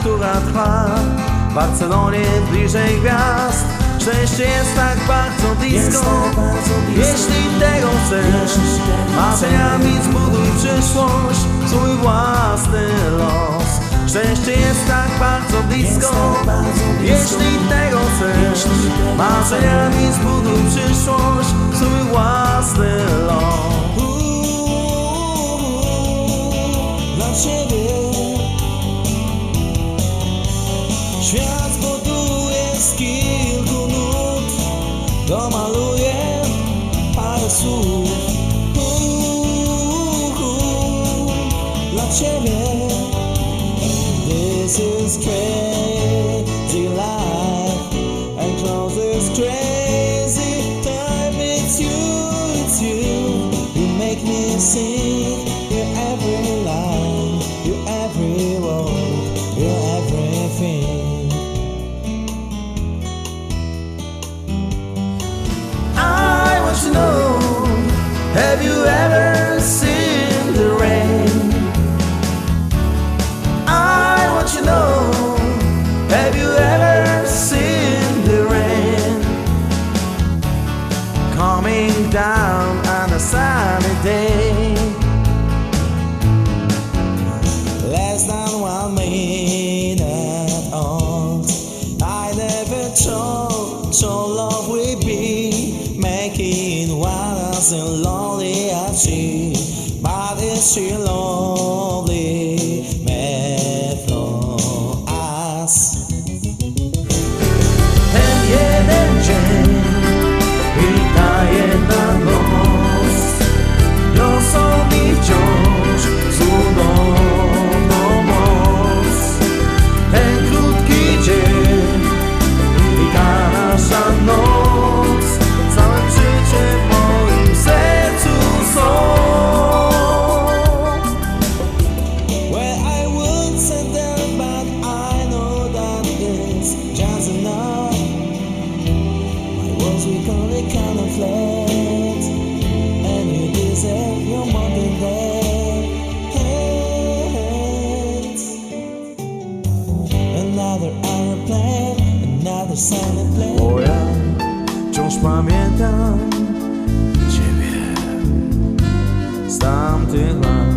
która trwa. W Barcelonie bliżej gwiazd. Szczęście jest tak bardzo blisko. Jeśli tego chcesz Marzeniami zbuduj przyszłość Swój własny los. Szczęście jest tak bardzo blisko. Jeśli tego chcesz Marzeniami zbuduj Domaluję This is crazy life And crazy. Time It's you, it's you. You make me see by this alone. Aeroplane, another silent plane. Bo ja wciąż pamiętam Ciebie. Z tamtych lat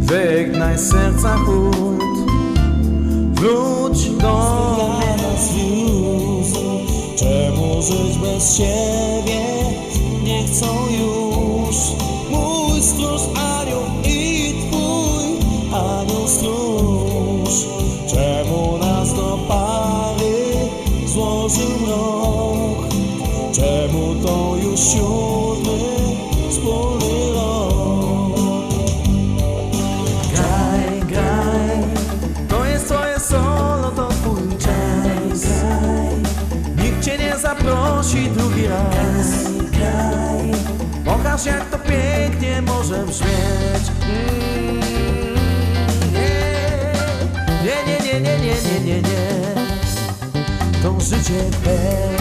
Wygnaj serca chłód Wróć do czemu żyć bez ciebie nie chcą już Mój stróż stróż Czemu nas do pary złożył rok? Czemu to już siódmy wspólny rok? Graj, graj To jest twoje solo, to twój czas. Nikt cię nie zaprosi drugi raz. Pokaż jak to pięknie może brzmieć. Mm, Nie, nie, nie, To życie twe